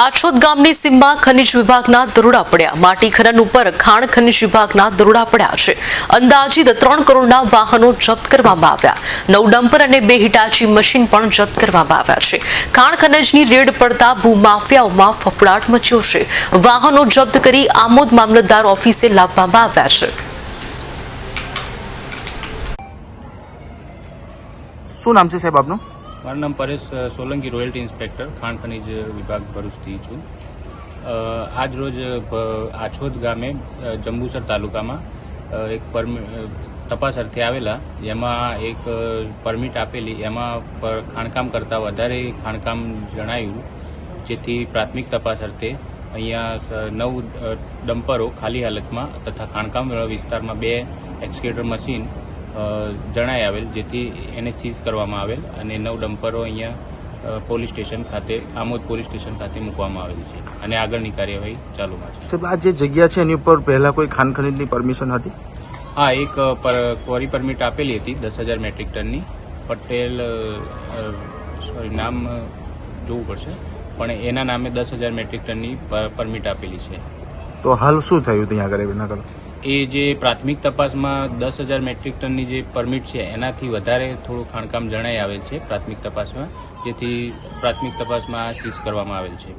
આછોદ ગામની સીમમાં ખનિજ વિભાગના દરોડા પડ્યા. માટી ખનન ઉપર ખાણ ખનિજ વિભાગના દરોડા પડ્યા છે. અંદાજિત ત્રણ કરોડના વાહનો જપ્ત કરવામાં આવ્યા. નવ ડમ્પર અને બે હિટાચી મશીન પણ જપ્ત કરવામાં આવ્યા છે. ખાણ ખનિજની રેડ પડતા ભૂમાફિયાઓમાં ફફડાટ મચ્યો છે. વાહનો જપ્ત કરી આમોદ મામલતદાર ઓફિસે લાવવામાં આવ્યા છે. શું નામ છે સાહેબ આપનું? મારું નામ પરેશ સોલંકી રોયલ્ટી ઇન્સ્પેક્ટર, ખાણ ખનીજ વિભાગ ભરૂચથી છું. આજરોજ આજ રોજ આછોદ ગામે જંબુસર તાલુકામાં એક તપાસ અર્થે આવેલા, જેમાં એક પરમિટ આપેલી, એમાં પર- ખાણકામ કરતાં વધારે ખાણકામ જણાયું, જેથી પ્રાથમિક તપાસ અર્થે અહીંયા નવ ડમ્પરો ખાલી હાલતમાં તથા ખાણકામ વિસ્તારમાં બે એક્સકેટર મશીન જણાઈ આવેલ જેથી એને સીઝ કરવામાં આવેલ અને નવ ડમ્પરો અહીંયા પોલીસ સ્ટેશન ખાતે આમોદ પોલીસ સ્ટેશન ખાતે મૂકવામાં આવેલ છે અને આગળની કાર્યવાહી ચાલુમાં છે. સાહેબ આ જે જગ્યા છે એની ઉપર પહેલા કોઈ ખાન ખનીજની પરમિશન હતી? હા એક ક્વોરી પરમિટ આપેલી હતી દસ હજાર મેટ્રિક ટનની. પટેલ સોરી નામ જોવું પડશે પણ એના નામે દસ હજાર મેટ્રિક ટનની પરમિટ આપેલી છે. તો હાલ શું થયું ત્યાં આગળ એના કર એ જે પ્રાથમિક તપાસમાં દસ હજાર મેટ્રિક ટનની જે પરમિટ છે, એનાથી વધારે થોડું ખાણકામ જણાઈ આવેલ છે પ્રાથમિક તપાસમાં, જેથી પ્રાથમિક તપાસમાં આ સીઝ કરવામાં આવેલ છે.